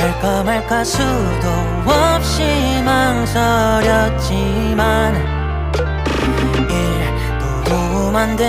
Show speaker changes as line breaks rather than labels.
할까 말까 수도 없이 망설였지만 일도 도움 안 돼.